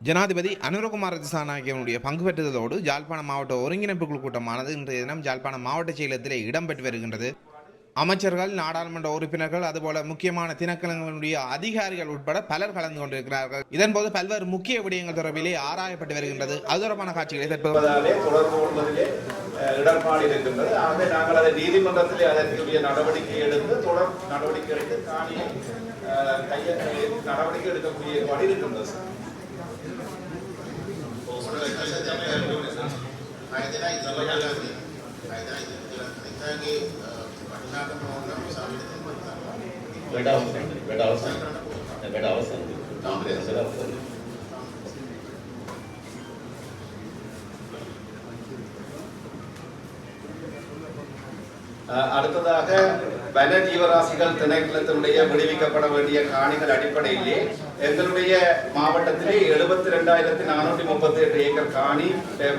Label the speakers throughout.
Speaker 1: ஜனாதிபதி அனுரகுமார திசாநாயகனுடைய பங்கு பெற்றதோடு ஜாழ்ப்பாணம் மாவட்ட ஒருங்கிணைப்பு குழு கூட்டமானது இன்றைய தினம் ஜாழ்ப்பாணம் மாவட்ட செயலகத்திலே இடம்பெற்று வருகின்றது. அமைச்சர்கள் நாடாளுமன்ற உறுப்பினர்கள் அதுபோல முக்கியமான திணைக்களங்களுடைய அதிகாரிகள் உட்பட பலர் கலந்து கொண்டிருக்கிறார்கள். இதன்போது பல்வேறு முக்கிய விடயங்கள் தொடர்பிலே ஆராயப்பட்டு வருகின்றது. அது தொடர்பான காட்சிகளை தற்போது
Speaker 2: தொடர்பு கொள்வதிலே இடர்பாடு இருக்கின்றது. ஆகவே நாங்கள் அதை அதற்குரிய நடவடிக்கை எடுத்து தொடர் நடவடிக்கை எடுத்து காணியை நடவடிக்கை எடுக்கக்கூடிய ஏற்பாடு இருக்கின்றது कायद्याला
Speaker 3: इजाला घाला नाही कायद्याला इजाला नाही పట్టణాలకు
Speaker 4: పోవడం సామెతలు బెడ్ అవసరం బెడ్ అవసరం
Speaker 3: బెడ్
Speaker 4: అవసరం కాంప్రెస్
Speaker 2: అవసరం அடுத்ததாக வன ஜீவராசிகள் திணைக்களத்தினுடைய விடுவிக்கப்பட வேண்டிய காணிகள் அடிப்படையிலே எங்களுடைய மாவட்டத்திலே எழுபத்தி ரெண்டாயிரத்தி நானூற்றி முப்பத்தி எட்டு ஏக்கர் காணி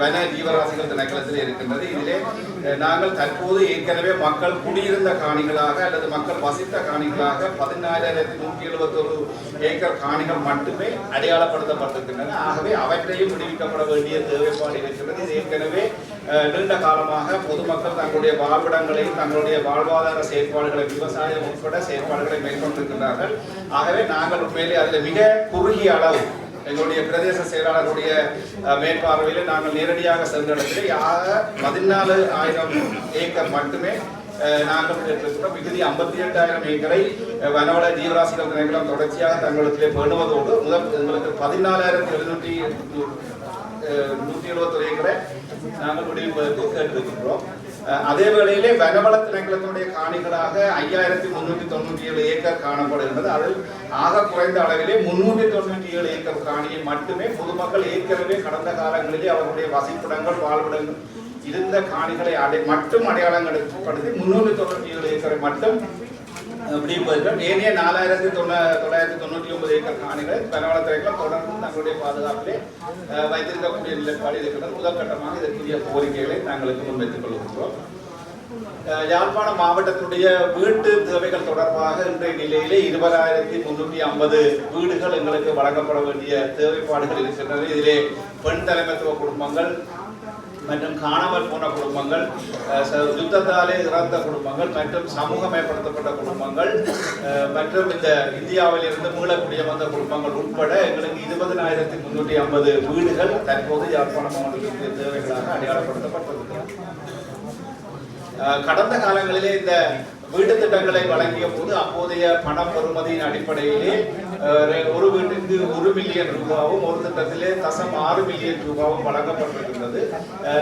Speaker 2: வன ஜீவராசிகள் திணைக்களத்தில் இருக்கின்றது. இதிலே நாங்கள் தற்போது ஏற்கனவே மக்கள் குடியிருந்த காணிகளாக அல்லது மக்கள் வசித்த காணிகளாக பதினாயிரத்தி நூற்றி எழுபத்தொரு ஏக்கர் காணிகள் மட்டுமே அடையாளப்படுத்தப்பட்டிருக்கின்றன. ஆகவே அவற்றையும் விடுவிக்கப்பட வேண்டிய தேவைப்பாடு இருக்கிறது. இது ஏற்கனவே நீண்ட காலமாக பொதுமக்கள் தங்களுடைய வாழ்விடங்களையும் தங்களுடைய வாழ்வாதார செயற்பாடுகளை விவசாயம் உட்பட செயற்பாடுகளை மேற்கொண்டிருக்கிறார்கள் ஆகவே நாங்கள் உண்மையிலே அதில் மிக குறுகிய அளவு எங்களுடைய பிரதேச செயலாளருடைய மேற்பார்வையில் நாங்கள் நேரடியாக சென்ற இடத்துல யாக பதினாலு ஆயிரம் ஏக்கர் மட்டுமே நாங்கள் பெற்றிருக்கிறோம் மிகுதி ஐம்பத்தி எட்டாயிரம் ஏக்கரை வனவள ஜீவராசிகள் திணைக்களம் தொடர்ச்சியாக தங்களிடத்திலே பேணுவதோடு முதல் எங்களுக்கு பதினாலாயிரத்தி எழுநூற்றி நூற்றி எழுபத்தொரு ஏக்கரை நாங்கள் முடிவு கேட்டிருக்கின்றோம் அதே வேளையிலே வனவள திணைக்களத்தினுடைய காணிகளாக ஐயாயிரத்தி முன்னூற்றி தொண்ணூற்றி ஏழு ஏக்கர் காணப்படுகின்றது அதில் ஆக குறைந்த அளவிலே முன்னூற்றி தொண்ணூற்றி ஏழு ஏக்கர் காணியை மட்டுமே பொதுமக்கள் ஏற்கனவே கடந்த காலங்களிலே அவர்களுடைய வசிப்பிடங்கள் வாழ்விடங்கள் இருந்த காணிகளை அடை மட்டும் அடையாளப்படுத்தி முன்னூற்றி தொண்ணூற்றி ஏழு ஏக்கரை மட்டும் விடுவிப்பதற்கு ஏனைய நாலாயிரத்தி தொண்ணூ தொள்ளாயிரத்தி தொண்ணூற்றி ஒன்பது ஏக்கர் காணிகளை வனவளத்துறைகள் தொடர்ந்து தங்களுடைய பாதுகாப்பிலே வைத்திருக்கக்கூடிய நிலைப்பாடு இருக்கிறது முதற்கட்டமாக இதற்குரிய கோரிக்கைகளை நாங்களுக்கு முன்வைத்துக் கொள்கின்றோம். அஹ், யாழ்ப்பாணம் மாவட்டத்தினுடைய வீட்டு தேவைகள் தொடர்பாக இன்றைய நிலையிலே இருபதாயிரத்தி முன்னூற்றி ஐம்பது வீடுகள் எங்களுக்கு வழங்கப்பட வேண்டிய தேவைப்பாடுகள் இருக்கின்றன இதிலே பெண் தலைமைத்துவ குடும்பங்கள் மற்றும் காணாமல் போன குடும்பங்கள் யுத்தத்தாலே இறந்த குடும்பங்கள் மற்றும் சமூகமயப்படுத்தப்பட்ட குடும்பங்கள் அஹ், மற்றும் இந்த இந்தியாவில் இருந்து மீளக்கூடிய வந்த குடும்பங்கள் உட்பட எங்களுக்கு இருபதனாயிரத்தி முன்னூற்றி ஐம்பது வீடுகள் தற்போது யாழ்ப்பாணம் மாவட்டத்திற்கு தேவைகளாக அடையாளப்படுத்தப்பட்டிருக்கிறது. கடந்த காலங்களிலே இந்த வீட்டு திட்டங்களை வழங்கிய போது அப்போதைய பண பெறுமதியின் அடிப்படையிலே ஒரு வீட்டுக்கு ஒரு மில்லியன் ரூபாவும் ஒரு திட்டத்திலே தசம் ஆறு மில்லியன் ரூபாவும் வழங்கப்பட்டிருக்கின்றது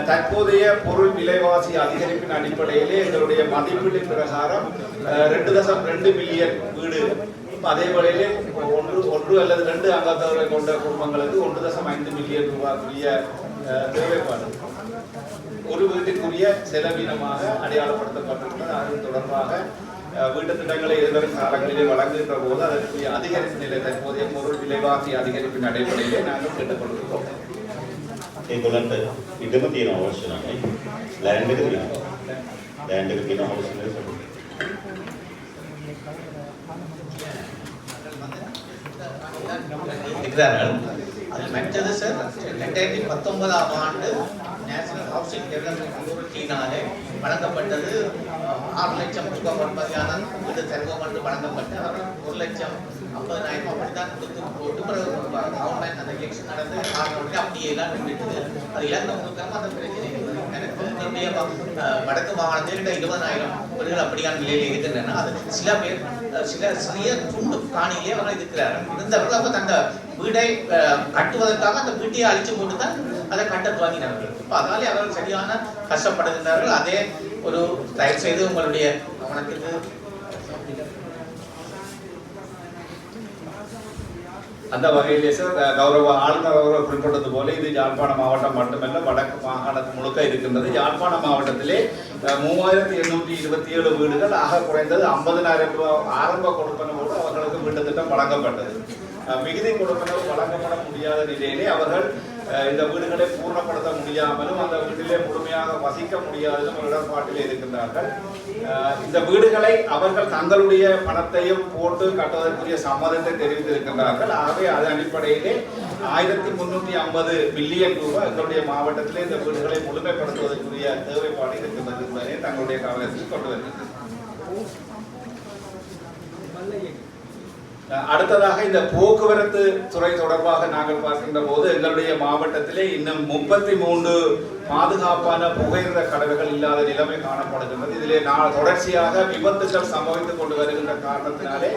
Speaker 2: தற்போதைய பொருள் விலைவாசி அதிகரிப்பின் அடிப்படையிலே எங்களுடைய மதிப்பீட்டின் பிரகாரம் ரெண்டு தசம் ரெண்டு மில்லியன் வீடு. அதே வேளையிலே ஒன்று ஒன்று அல்லது ரெண்டு அங்கத்தவர்களை கொண்ட குடும்பங்களுக்கு ஒன்று தசம் ஐந்து மில்லியன் ரூபாய்க்குரிய தேவைப்பாடு. ஒரு வீட்டுக்குரிய செலவினமாக அடையாளப்படுத்தப்பட்டிருக்கிறது. அது தொடர்பாக அஹ், வீட்டு திட்டங்களை எதிர்வரும் காலங்களிலே வழங்குகின்ற போது அதற்குரிய அதிகரிப்பு நிலை தற்போதைய பொருள் விலைவாசி அதிகரிப்பின் அடிப்படையிலே நாங்கள் கேட்டுக்கொள்கிறோம்
Speaker 4: ඒගොල්ලන්ට ඉඩම තියෙන අවශ්‍ය නැහැ. ලෑන්ඩ් එක තියෙනවා. ලෑන්ඩ් එක තියෙන අවශ්‍ය නැහැ.
Speaker 5: இருக்கிறார்கள் அதில் மற்றது சார் ரெண்டாயிரத்தி பத்தொன்பதாம் ஆண்டு நேஷனல் ஹவுசிங் டெவலப்மெண்ட் அத்தாரிட்டியினாலே வழங்கப்பட்டது ஆறு லட்சம் ரூபாய் பொறுமதியான வீடு தருவோம் வழங்கப்பட்டு அவர் ஒரு லட்சம் ஐம்பதாயிரம் அப்படித்தான் கொடுத்து போட்டு பிறகு கவர்மெண்ட் அந்த எலெக்ஷன் நடந்து ஆறு அப்படியே எல்லாம் நின்றுட்டு அது இழந்த முழுக்காம அந்த பிரச்சனை எனக்கு என்னுடைய வடக்கு மாகாணத்தில் இந்த இருபதாயிரம் வீடுகள் அப்படியான நிலையில் இருக்கின்றன. அது சில பேர் சில சிறிய துண்டு காணியிலே அவர்கள் இருக்கிறார்கள். இருந்தவர்கள் அவங்க அந்த வீடை கட்டுவதற்காக அந்த வீட்டையை அழிச்சு போட்டு தான் அதை கட்ட துவங்கினார்கள். இப்போ அதனாலே அவர்கள் சரியான கஷ்டப்படுகின்றார்கள் அதே ஒரு தயவு செய்து உங்களுடைய கவனத்திற்கு
Speaker 2: அந்த வகையிலே சார் கௌரவ ஆளுநர் அவர்கள் குறிப்பிட்டது போல இது யாழ்ப்பாண மாவட்டம் மட்டுமல்ல வடக்கு மாகாணம் முழுக்க இருக்கின்றது. யாழ்ப்பாண மாவட்டத்திலே மூவாயிரத்தி எண்ணூற்றி இருபத்தி ஏழு வீடுகள் ஆக குறைந்தது ஐம்பதனாயிரம் ரூபாய் ஆரம்ப கொடுப்பனவோடு அவர்களுக்கு வீட்டு திட்டம் வழங்கப்பட்டது மிகுதி கொடுப்பனவு வழங்கப்பட முடியாத நிலையிலே அவர்கள் இந்த வீடுகளை பூர்ணப்படுத்த முடியாமலும் அந்த வீட்டிலே முழுமையாக வசிக்க முடியாததும் ஒரு இருக்கின்றார்கள். இந்த வீடுகளை அவர்கள் தங்களுடைய பணத்தையும் போட்டு கட்டுவதற்குரிய சம்மதத்தை தெரிவித்திருக்கின்றார்கள். ஆகவே அதன் அடிப்படையிலே ஆயிரத்தி முன்னூற்றி ஐம்பது மில்லியன் ரூபாய் எங்களுடைய மாவட்டத்திலே இந்த வீடுகளை முழுமைப்படுத்துவதற்குரிய தேவைப்பாடு இருக்கின்றது என்பதை தங்களுடைய கவனத்தில் கொண்டு வருகிறது அடுத்ததாக இந்த போக்குவரத்து துறை தொடர்பாக நாங்கள் பார்க்கின்ற போது எங்களுடைய மாவட்டத்திலே இன்னும் முப்பத்தி மூன்று பாதுகாப்பான புகையிரத கடவுகள் இல்லாத நிலைமை காணப்படுகின்றது. இதிலே நான் தொடர்ச்சியாக விபத்துகள் சம்பவித்துக் கொண்டு வருகின்ற காரணத்தினாலே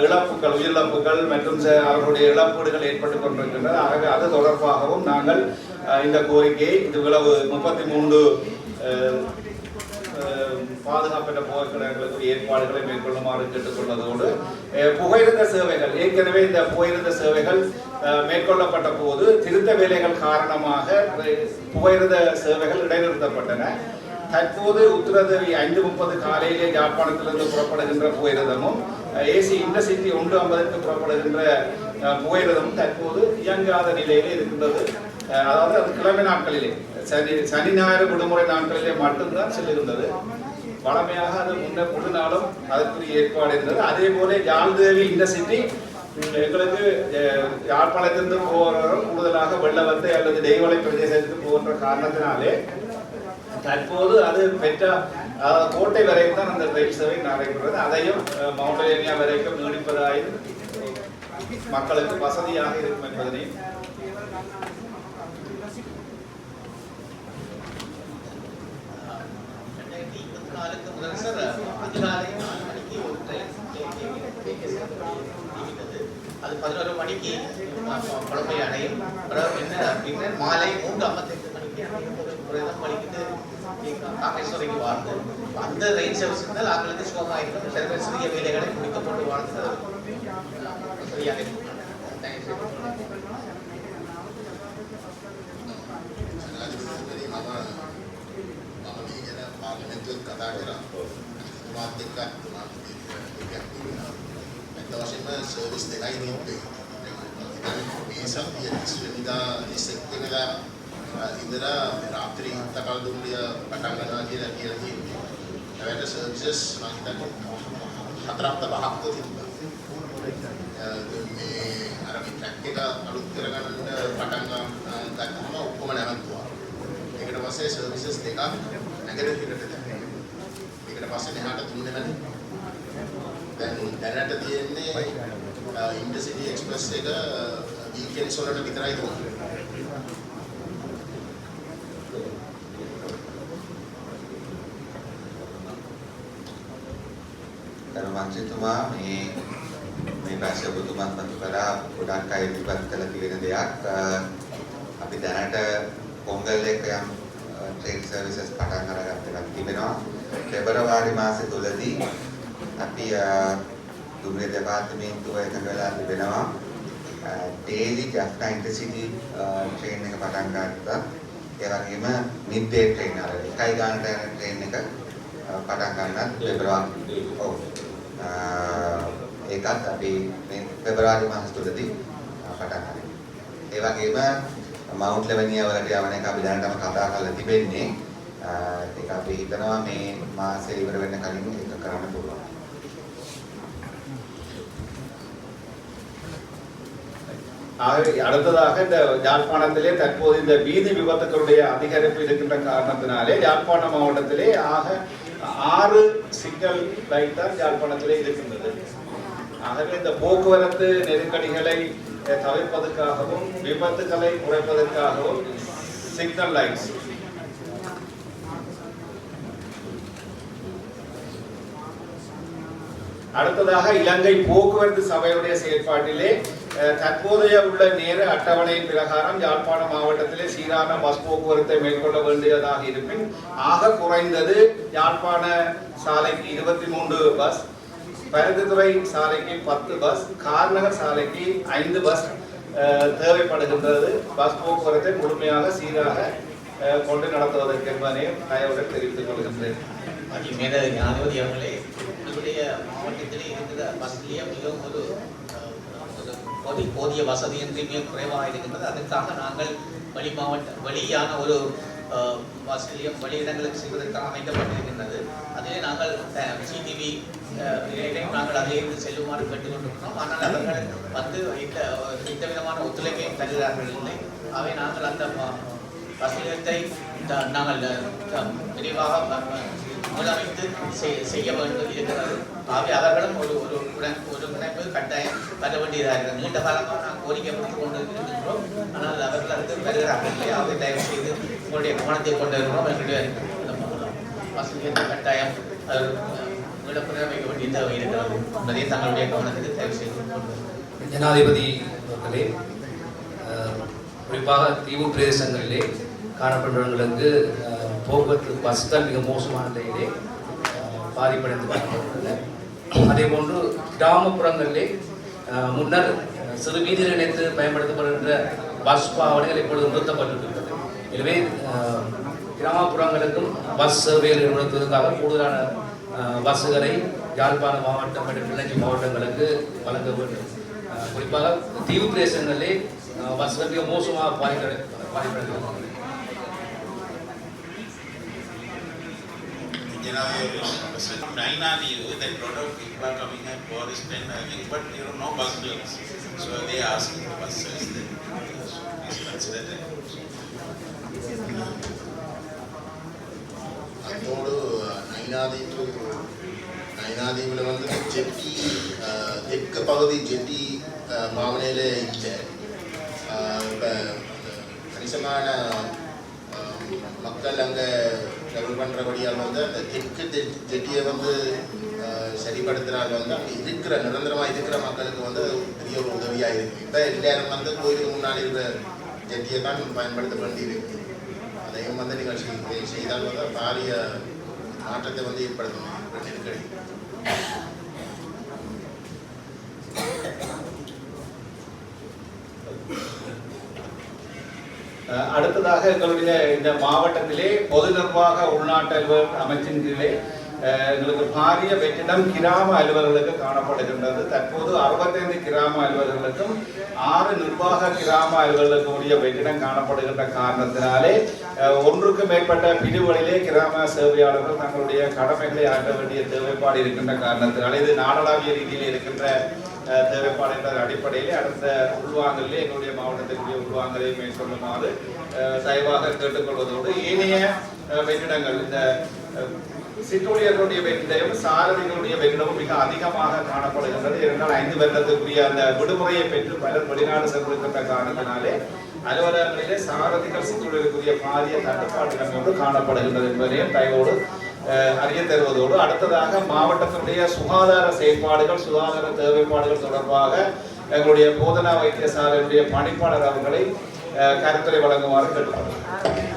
Speaker 2: இழப்புகள் உயிரிழப்புகள் மற்றும் ச- அவர்களுடைய இழப்பீடுகள் ஏற்பட்டுக் கொண்டிருக்கின்றது ஆகவே அது தொடர்பாகவும் நாங்கள் இந்த கோரிக்கையை இவ்வளவு முப்பத்தி மூன்று பாதுகாப்பற்ற போக்குவரங்களுக்கு ஏற்பாடுகளை மேற்கொள்ளுமாறு கேட்டுக்கொண்டதோடு புகையிருந்த சேவைகள் ஏற்கனவே இந்த புகையிருந்த சேவைகள் அஹ், மேற்கொள்ளப்பட்ட போது திருத்த வேலைகள் காரணமாக புகையிருந்த புகையிரத சேவைகள் இடைநிறுத்தப்பட்டன. தற்போது உத்தரதவி ஐந்து முப்பது காலையிலே யாழ்ப்பாணத்திலிருந்து புறப்படுகின்ற புகையிரதமும் ஏசி இன்டர்சிட்டி ஒன்று ஐம்பதுக்கு புறப்படுகின்ற அஹ், புகையிரதமும் தற்போது இயங்காத நிலையிலே இருக்கின்றது. அஹ், அதாவது அது கிழமை நாட்களிலே சனி சனி ஞாயிறு விடுமுறை நாட்களிலே மட்டும்தான் செல்லுகின்றது வளமையாக அது முன்ன முழு நாளும் அதற்குரிய ஏற்பாடு இருந்தது. அதே போல யாழ்தேவி இந்த சிட்டி எங்களுக்கு யாழ்ப்பாணத்திலிருந்து போகிறவரும் கூடுதலாக வெள்ளவத்தை அல்லது தெய்வலை பிரதேசத்துக்கு போகின்ற காரணத்தினாலே தற்போது அது பெற்ற அதாவது கோட்டை வரைக்கும் தான் அந்த ரயில் சேவை நடைபெறுகிறது அதையும் அஹ், மவுண்டலேனியா வரைக்கும் நீடிப்பதாயும் மக்களுக்கு வசதியாக இருக்கும் என்பதனையும்
Speaker 5: ரெண்டாயிரத்தி இருபத்தி நாலுக்கு முதல் சார் அதிகாலை நாலு மணிக்கு ஒரு ட்ரெயின் நியமித்தது அது பதினோரு மணிக்கு குழம்பை அடையும் பிறகு பின்னர் பின்னர் மாலை மூன்று ஐம்பத்தெட்டு மணிக்கு புரதம் படிக்கிட்டு காமேஸ்வரிக்கு வாழ்ந்து அந்த ரயில் சர்வீஸ் இருந்தால் அவங்களுக்கு சுகமாக இருக்கும் சிறிய வேலைகளை முடிக்கப்பட்டு வாழ்ந்து சரியாக இருக்கும்
Speaker 3: පාර්ලිමේන්තුවෙත් කතා කරා. මාත් එක්ක මාත් එකක් තිබුණා. ඇත්ත වශයෙන්ම සර්විස් දෙකයි තිබ්බේ. මේ සතිය 30 වෙනිදා 21 වෙනිදා ඉඳලා රාත්‍රී 7 කල් දුම්රිය පටන් ගන්නවා කියලා කියලා තියෙන්නේ. ඒවට සර්විසස් මම හිතන්නේ හතරක් පහක්ව තිබ්බා. මේ අර මේ ට්‍රැක් එක අලුත් කරගන්න පටන් ගත්තම ඔක්කොම නැවතුවා. ඒකට පස්සේ සර්විසස් දෙකක් නැගරතිරට දැම්මා. ඒකට පස්සේ මෙහාට තුන් දෙනෙක් දැන් දැනට තියෙන්නේ ඉන්ටර්සිටි එක්ස්ප්‍රස් එක වීකෙන්ඩ්ස් වලට විතරයි තියෙන්නේ.
Speaker 6: ගරු මන්ත්‍රීතුමා මේ මේ ප්‍රශ්න ඔබතුමත් මතු කරා ගොඩක් අය ඉදිරිපත් කළ තියෙන දෙයක් අ, අපි දැනට පොංගල් එක යම් ට්‍රේන් සර්විසස් පටන් අරගත්ත එකක් තිබෙනවා පෙබරවාරි මාසෙ තුලදී අපි අ, දුම්රිය දෙපාර්තමේන්තුව එකඟ වෙලා තිබෙනවා ඩේලි ජැෆ්නා ඉන්ටර්සිටි ට්‍රේන් එක පටන් ගත්තා ඒ වගේම මිඩ් ඩේ ට්‍රේන් අර එකයි ගානට යන ට්‍රේන් එක අ, පටන් ගන්නත් පෙබරවාරි ඔව් අ, ඒකත් අපි මේ පෙබරවාරි මාස තුලදී අ, පටන් ගන්නවා. ඒ වගේම මවුන්ට් ලෙවනියා වලට යවන එක අපි දැනටම කතා කරලා තිබෙන්නේ. අ, ඒක අපි හිතනවා මේ මාසේ ඉවර වෙන්න කලින් ඒක කරන්න පුළුවන්.
Speaker 2: ஆகவே அடுத்ததாக இந்த யாழ்ப்பாணத்திலே தற்போது இந்த வீதி விபத்துக்களுடைய அதிகரிப்பு இருக்கின்ற காரணத்தினாலே யாழ்ப்பாண மாவட்டத்திலே ஆக ஆறு சிக்னல் லைட் தான் யாழ்ப்பாணத்திலே இருக்கின்றது ஆகவே இந்த போக்குவரத்து நெருக்கடிகளை அஹ், தவிர்ப்பதற்காகவும் விபத்துகளை குறைப்பதற்காகவும் சிக்னல் லைட்ஸ் அடுத்ததாக இலங்கை போக்குவரத்து சபையுடைய செயற்பாட்டிலே தற்போதைய உள்ள நேர அட்டவணை பிரகாரம் யாழ்ப்பாண மாவட்டத்திலே சீரான பஸ் போக்குவரத்தை மேற்கொள்ள வேண்டியதாக இருப்பின் ஆக குறைந்தது யாழ்ப்பாண சாலைக்கு இருபத்தி மூன்று பஸ் பருத்தித்துறை சாலைக்கு பத்து பஸ் கார்நகர் சாலைக்கு ஐந்து பஸ் தேவைப்படுகின்றது. பஸ் போக்குவரத்தை முழுமையாக சீராக கொண்டு நடத்துவதற்கு என்பதனை தயவுடன் தெரிவித்துக் கொள்கின்றேன்.
Speaker 5: அது உங்களுடைய மாவட்டத்திலே இருக்கிற பஸ்லேயே மிகவும் ஒரு அஹ், போதி போதிய வசதியின்றி மிக குறைவாக இருக்கின்றது. அதற்காக நாங்கள் வெளி மாவட்ட வெளியான ஒரு வசதியும் வெளியிடங்களுக்கு செல்வதற்காக அமைக்கப்பட்டிருக்கின்றது. அதிலே நாங்கள் சிடிவி நாங்கள் அதிலிருந்து செல்லுமாறு கேட்டுக்கொண்டிருக்கிறோம். ஆனால் அவர்கள் வந்து இந்த எந்த விதமான ஒத்துழைப்பையும் தருகிறார்கள் இல்லை. அவை நாங்கள் அந்த வசதியத்தை நாங்கள் விரிவாக முதலமைத்து செய்ய வேண்டும் இருக்கிறது. ஆகவே அவர்களும் ஒரு ஒரு ஒரு கட்டாயம் பெற வேண்டியதாக இருக்கிறது நீண்ட காலமாக நான் கோரிக்கை கொடுத்து கொண்டு இருக்கின்றோம் ஆனால் அவர்கள் அதுக்கு வருகிறார்கள் இல்லையா? அவை தயவு செய்து உங்களுடைய கவனத்தை கொண்டு வருகிறோம் எங்களுடைய கட்டாயம் அது மீளப்புற வைக்க வேண்டிய தேவை இருக்கிறது என்பதை தங்களுடைய கவனத்துக்கு தயவு செய்து கொண்டு
Speaker 7: ஜனாதிபதி அவர்களே குறிப்பாக தீவு பிரதேசங்களிலே காணப்படுறவங்களுக்கு போக்குவரத்து போக்குவரத்து தான் மிக மோசமான நிலையிலே பாதிப்படைந்து காணப்படுகின்றன அதே போன்று கிராமப்புறங்களிலே முன்னர் சிறு வீதியில் இணைத்து பயன்படுத்தப்படுகின்ற பஸ் பாவனைகள் இப்பொழுது நிறுத்தப்பட்டிருக்கிறது எனவே கிராமப்புறங்களுக்கும் பஸ் சேவைகள் நிறுவனத்திற்காக கூடுதலான பஸ்ஸுகளை யாழ்ப்பாண மாவட்டம் மற்றும் கிளஞ்சி மாவட்டங்களுக்கு வழங்க வேண்டும். குறிப்பாக தீவு பிரதேசங்களிலே அஹ், பஸ்கள் மிக மோசமாக பாதிப்படை பாதிப்படைந்து
Speaker 3: You know, China view that lot of people are coming and tourist and everything, but you know, no bus lanes. So they are asking the buses that please consider that.
Speaker 8: அத்தோடு நைனாதீவு நைனாதீவில் வந்து ஜெட்டி தெற்கு பகுதி ஜெட்டி அஹ், மாவனையில் இல்லை இப்போ கணிசமான மக்கள் அங்கே ட்ராவல் பண்ணுறபடியால் வந்து அந்த தெற்கு தெ- ஜெட்டியை வந்து சரிப்படுத்துகிறாங்க சரிப்படுத்தினால் வந்து அங்கே இருக்கிற நிரந்தரமாக இருக்கிற மக்களுக்கு வந்து பெரிய ஒரு உதவியாக இருக்குது இப்போ எல்லாரும் வந்து கோயிலுக்கு முன்னாடி இருக்கிற ஜெட்டியை தான் பயன்படுத்த வேண்டியிருக்கு அதையும் வந்து நீங்கள் செய்தால் வந்து பாரிய மாற்றத்தை வந்து ஏற்படுத்தணும். நெருக்கடி.
Speaker 2: அடுத்ததாக எங்களுடைய இந்த மாவட்டத்திலே பொது நிர்வாக உள்நாட்டு அலுவலர் அமைச்சின் கீழே எங்களுக்கு பாரிய வெற்றிடம் கிராம அலுவலர்களுக்கு காணப்படுகின்றது. தற்போது அறுபத்தைந்து கிராம அலுவலர்களுக்கும் ஆறு நிர்வாக கிராம அலுவலர்களுக்கு உரிய வெற்றிடம் காணப்படுகின்ற காரணத்தினாலே ஒன்றுக்கு மேற்பட்ட பிரிவுகளிலே கிராம சேவையாளர்கள் தங்களுடைய கடமைகளை ஆற்ற வேண்டிய தேவைப்பாடு இருக்கின்ற காரணத்தினாலே இது நாடளாவிய ரீதியில் இருக்கின்ற தேவைப்பாடு என்ற அடுத்த உள்வாங்கலிலே எங்களுடைய மாவட்டத்திற்குரிய உள்வாங்கலை மேற்கொள்ளுமாறு தயவாக கேட்டுக்கொள்வதோடு ஏனைய வெற்றிடங்கள் இந்த சிற்றூழியர்களுடைய வெற்றிடம் சாரதிகளுடைய வெற்றிடமும் மிக அதிகமாக காணப்படுகின்றது. இரண்டால் ஐந்து வருடத்துக்குரிய அந்த விடுமுறையை பெற்று பலர் வெளிநாடு சென்றிருக்கின்ற காரணத்தினாலே அலுவலகங்களிலே சாரதிகள் சிற்றூழியர்களுக்குரிய பாரிய தட்டுப்பாடுகள் ஒன்று காணப்படுகின்றது என்பதையும் தயவோடு அறிய தருவதோடு அடுத்ததாக மாவட்டத்தினுடைய சுகாதார செயற்பாடுகள் சுகாதார தேவைப்பாடுகள் தொடர்பாக எங்களுடைய போதனா வைத்தியசாலையுடைய பணிப்பாளர் அவர்களை கருத்துரை வழங்குமாறு கேட்டுக்கொள்கிறேன்.